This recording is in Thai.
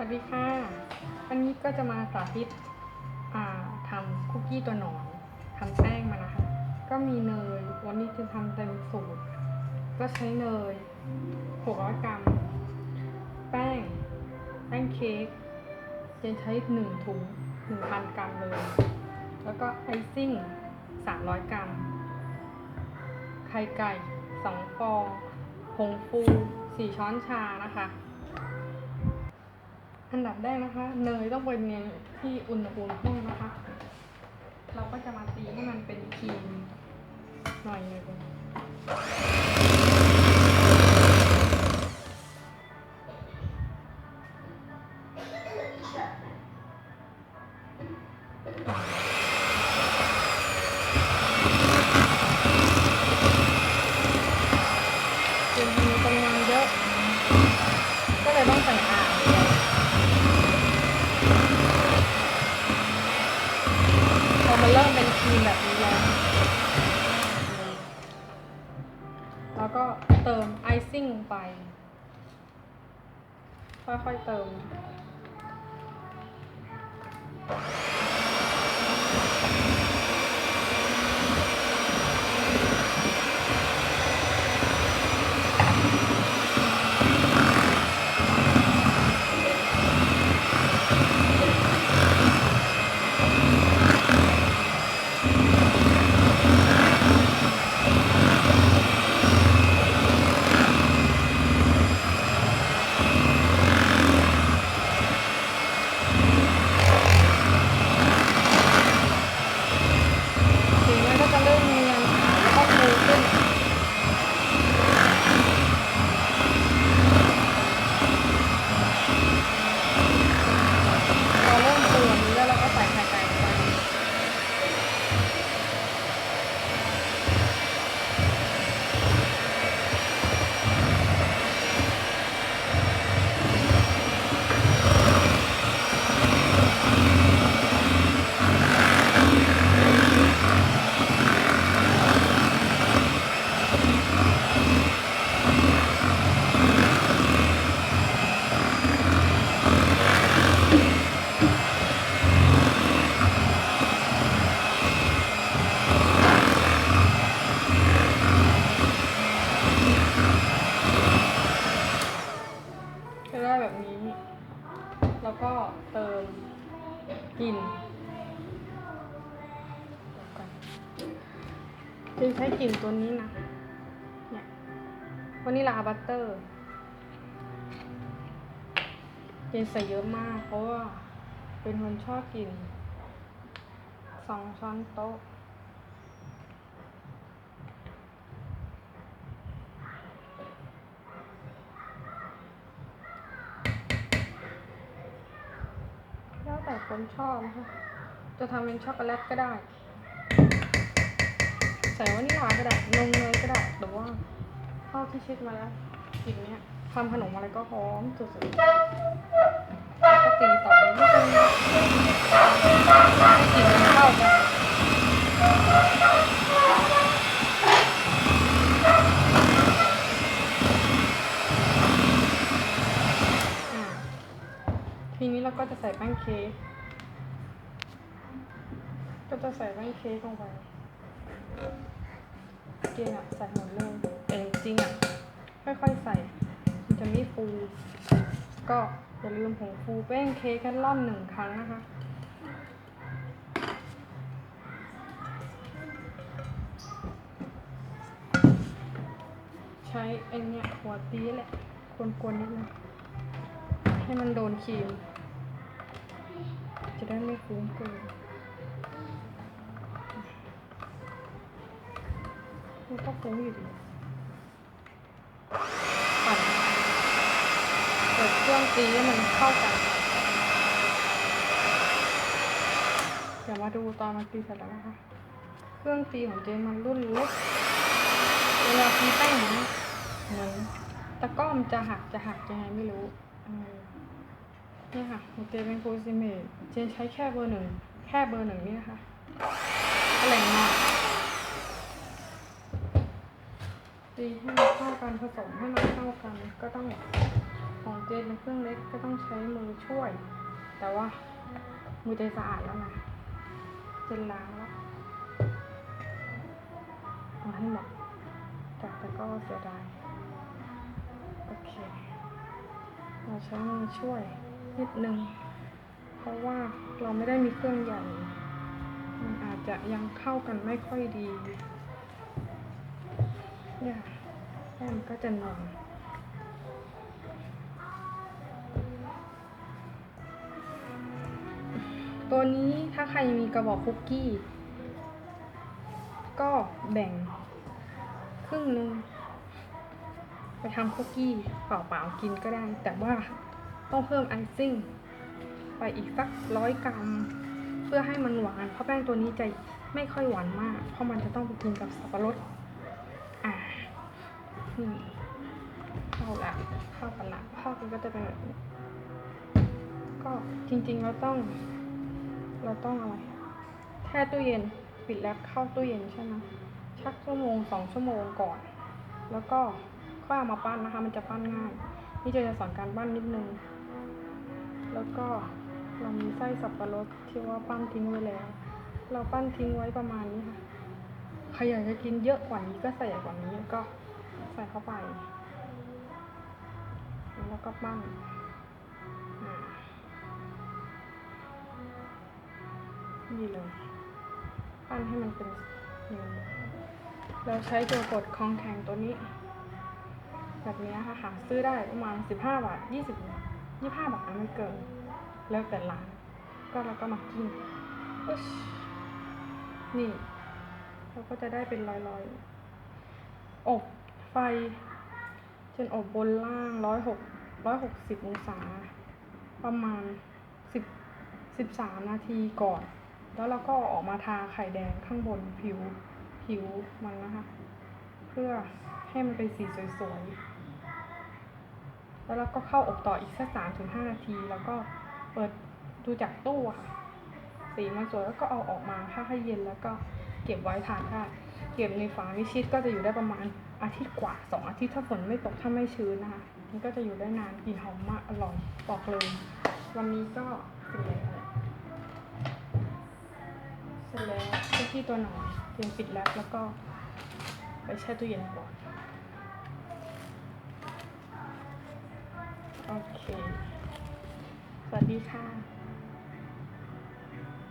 สวัสดีค่ะ วันนี้ก็จะมาสาธิตทำคุกกี้ตัวหนอนทำแป้งมานะคะ ก็มีเนย วันนี้จะทำเต็มสูตร ก็ใช้เนย 600 กรัม แป้ง แป้งเค้กจะใช้ 1 ถุง 1,000 กรัมเลย แล้วก็ไอซิ่ง 300 กรัม ไข่ไก่ 2 ฟอง ผงฟู 4 ช้อนชานะคะ อันดับแรกนะคะ เนยต้องเป็นเนยที่อุณหภูมิห้องนะคะ เราก็จะมาตีให้มันเป็นครีมหน่อยหนึงคือ ไป ค่อยๆเติม สีมันก็จะเริ่มเนียนแล้วก็ฟูขึ้น พอเริ่มฟูอย่างนี้แล้วเราก็ใส่ไข่ไก่ลงไปจะได้แบบนี้ แล้วก็ เติมกลิ่นก่อนจึงใช้กลิ่นตัวนี้นะ เนี่ยวานิลาบัตเตอร์เจนใส่เยอะมาก เพราะว่าเป็นคนชอบกินสองช้อนโต๊ะ แล้วแต่ คนชอบนะคะจะทำเป็นช็อกโกแลตก็ได้ ใส่วานิลาก็ได้ นมเนยก็ได้แต่ว่าเท่าที่เช็คมาแล้วกลิ่นเนี้ยทำขนมอะไรก็หอมสุดๆแล้วก็ตีต่อไปนิดนึงกลิ่นเข้ากันอ่าทีนี้เราก็จะใส่แป้งเค้ก จะใส่แป้งเค้กลงไปเกงอะใส่หมดเลยแต่จริงๆอะค่อยๆใส่ มันจะไม่ฟู ก็อย่าลืมผงฟูแป้งเค้กแค่ร่อนหนึ่งครั้งนะคะใช้ไอเนี้ยหัวตีแหละกวนๆนิดนึงให้มันโดนครีม จะได้ไม่ฟุ้งเกิน มันก็ฟุ้งอยู่ดีปั่นเปิดเครื่องตีให้มันเข้ากันเดี๋ยวมาดูตอนมันตีเสร็จแล้วนะคะ เครื่องตีของเจนมันรุ่นเล็กเวลาตีแป้งมันเหมือนตะก้อมจะหักจะหักยังไงไม่รู้นี่ค่ะของเจนเป็นโคซิเมตเจนใช้แค่เบอร์หนึ่งแค่เบอร์หนึ่งนี่นะคะแรงมาก ตีให้มันเข้ากันผสมให้มันเข้ากัน ก็ต้องของเจนเป็นเครื่องเล็กก็ต้องใช้มือช่วย แต่ว่ามือเจนสะอาดแล้วนะเจนล้างแล้วเอาให้หมดจากแต่ก็เสียดายโอเคเราใช้มือช่วยนิดนึงเพราะว่าเราไม่ได้มีเครื่องใหญ่มันอาจจะยังเข้ากันไม่ค่อยดี เนี่ยแป้งก็ จะนอนตัวนี้ถ้าใครมีกระบอกคุกกี้ ก็แบ่ง ครึ่งหนึง ไปทำคุกกี้เปล่าๆกินก็ได้ แต่ว่าต้องเพิ่มไอซิ่ง ไปอีกสักร้อยกรัม เพื่อให้มันหวาน เพราะแป้งตัวนี้จะไม่ค่อยหวานมาก เพราะมันจะต้องไปกินกับสับปะรด นี่เข้าละเข้ากันละเข้ากันก็จะเป็นแบบนี้ก็จริงๆเราต้อง เราต้องอะไรแช่ตู้เย็นปิดแล้วเข้าตู้เย็นใช่ไหมชักชั่วโมงสองชั่วโมงก่อน แล้วก็ค่อยเอามาปั้นนะคะ มันจะปั้นง่าย นี่จะจะสอนการปั้นนิดนึง แล้วก็เรามีไส้สับปะรดที่ว่าปั้นทิ้งไว้แล้ว เราปั้นทิ้งไว้ประมาณนี้ค่ะใครอยากจะกินเยอะกว่านี้ก็ใส่กว่านี้ก็ ส่เข้าไป แล้วก็ปั้นอ่านี่เลย ปั้นให้มันเป็นอย่างนี้เราใช้ตัวกดคองแข็งตัวนี้ แบบนี้ค่ะหาซื้อได้ประมาณ15บาท20บาท25บาทไม่เกิน แล้วแต่ร้าน ก็เราก็มากินนี่ เราก็จะได้เป็นรอยๆอบ ไฟจนอบบนล่างร้อยหกร้อยหกสิบองศา ประมาณสิบสิบสามนาทีก่อน แล้วเราก็ออกมาทาไข่แดงข้างบนผิวผิวมันนะคะ เพื่อให้มันเป็นสีสวยๆ แล้วเราก็เข้าอบต่ออีกสักสามถึงห้านาที แล้วก็เปิดดูจากตู้ค่ะ สีมันสวยแล้วก็เอาออกมาถ้าให้เย็นแล้วก็เก็บไว้ทานได้ เก็บในฝาวิชิตก็จะอยู่ได้ประมาณ อาทิตย์กว่าสองอาทิตย์ถ้าฝนไม่ตกถ้าไม่ชื้นนะคะมันก็จะอยู่ได้นานกลิ่นหอมมากอร่อยบอกเลย วันนี้ก็เสร็จแล้วเสร็จแล้วคุกกี้ตัวหน่อยเตรียมปิดแล้วแล้วก็ไปแช่ตู้เย็นก่อนโอเค สวัสดีค่ะ